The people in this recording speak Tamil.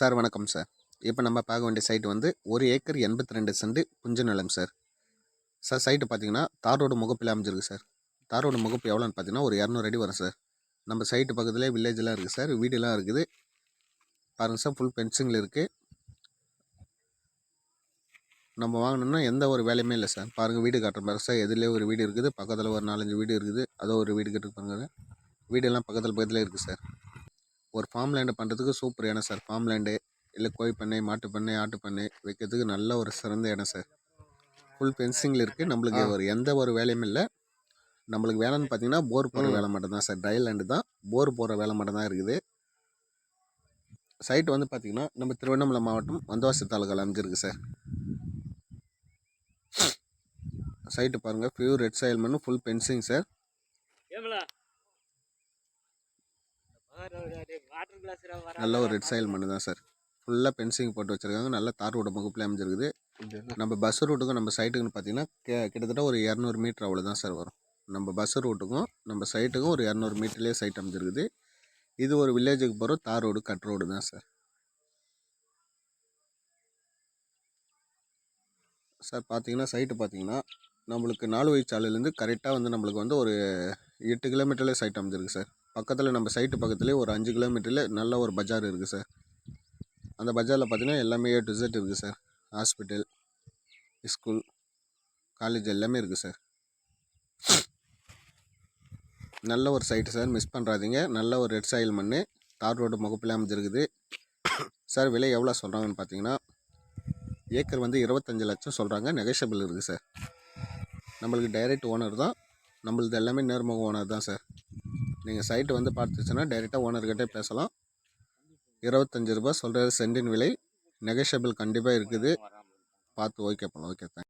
சார் வணக்கம் சார். இப்போ நம்ம பார்க்க வேண்டிய சைட் வந்து ஒரு ஏக்கர் எண்பத்தி ரெண்டு சென்ட் புஞ்ச நிலம் சார். சார் சைட்டு பார்த்தீங்கன்னா தார் ரோடு முகப்பில் அமைஞ்சிருக்கு சார். தார் முகப்பு எவ்வளோன்னு பார்த்தீங்கன்னா ஒரு இரநூறு அடி வரும் சார். நம்ம சைட்டு பக்கத்துலேயே வில்லேஜெலாம் இருக்குது சார். வீடெல்லாம் இருக்குது. பாருங்கள் சார் ஃபுல் பென்சிங்கில் இருக்குது நம்ம வாங்கினோம்னா எந்த ஒரு வேலையுமே இல்லை சார். பாருங்கள் வீடு காட்டுற மாதிரி சார். எதுலேயே ஒரு வீடு இருக்குது. பக்கத்தில் ஒரு நாலஞ்சு வீடு இருக்குது. அதோ ஒரு வீடு கட்டுக்கு பாருங்கள் வீடெல்லாம் பக்கத்தில் பக்கத்தில் இருக்குது சார். ஒரு ஃபார்ம் லேண்டு பண்ணுறதுக்கு சூப்பர் இடம் சார் ஃபார்ம் லேண்டு இல்லை கோழி பண்ணை மாட்டு பண்ணை ஆட்டு பண்ணை வைக்கிறதுக்கு நல்ல ஒரு சிறந்த இடம் சார் ஃபுல் ஃபென்சிங்கில் இருக்குது நம்மளுக்கு ஒரு எந்த ஒரு வேலையும் இல்லை. நம்மளுக்கு வேலைன்னு பார்த்தீங்கன்னா போர் போடுற வேலை மட்டும்தான் சார் ட்ரை லேண்டு தான். போர் போடுற வேலை மட்டும்தான் இருக்குது. சைட் வந்து பார்த்தீங்கன்னா நம்ம திருவண்ணாமலை மாவட்டம் வந்தவாசி தாலுக்காவில் அமைஞ்சிருக்கு சார் சைட்டு பாருங்கள் பியூர் ரெட் சாயில் மண்ணு ஃபுல் பென்சிங் சார் நல்ல ஒரு ரெட் சாயில் மண்ணு தான் சார் ஃபுல்லாக பென்சிங் போட்டு வச்சுருக்காங்க நல்ல தார் ரோடு முகப்பில் அமைஞ்சிருக்குது. நம்ம பஸ் ரூட்டுக்கும் நம்ம சைட்டுக்குன்னு பார்த்தீங்கன்னா கே- கிட்டத்தட்ட ஒரு இரநூறு மீட்டர் அவ்வளோ தான் சார் வரும். நம்ம பஸ் ரூட்டுக்கும் நம்ம சைட்டுக்கும் ஒரு இரநூறு மீட்டர்லேயே சைட் அமைஞ்சிருக்குது. இது ஒரு வில்லேஜுக்கு போகிற தார் ரோடு கட் ரோடு தான் சார் சார் பார்த்தீங்கன்னா சைட்டு பார்த்தீங்கன்னா நம்மளுக்கு நாலு வழி சாலையிலேருந்து கரெக்டாக வந்து நம்மளுக்கு வந்து ஒரு எட்டு கிலோமீட்டர்லேயே சைட் அமைஞ்சிருக்கு சார் பக்கத்தில் நம்ம சைட்டு பக்கத்துலேயே ஒரு அஞ்சு கிலோமீட்டரில் நல்ல ஒரு பஜார் இருக்குது சார் அந்த பஜாரில் பார்த்தீங்கன்னா எல்லாமே ஏ டு இசட் இருக்குது சார் ஹாஸ்பிட்டல் ஸ்கூல் காலேஜ் எல்லாமே இருக்குது சார் நல்ல ஒரு சைட்டு சார் மிஸ் பண்ணுறாதீங்க நல்ல ஒரு ரெட் சாயில் மண் தார் ரோடு முகப்பில் அமைஞ்சிருக்குது. சார் விலை எவ்வளோ சொல்கிறாங்கன்னு பார்த்தீங்கன்னா ஏக்கர் வந்து இருபத்தஞ்சு லட்சம் சொல்கிறாங்க நெகஷபிள் இருக்குது சார் நம்மளுக்கு டைரக்ட் ஓனர் தான். நம்மளது எல்லாமே நேர்முக ஓனர் தான் சார் நீங்கள் சைட்டு வந்து பார்த்துச்சுன்னா டைரெக்டாக ஓனர்கிட்டே பேசலாம். இருபத்தஞ்சு ரூபாய் சொல்கிறது சென்டின் விலை நெகஷியபிள் கண்டிப்பாக இருக்குது. பார்த்து ஓகே பண்ணலாம். Okay thank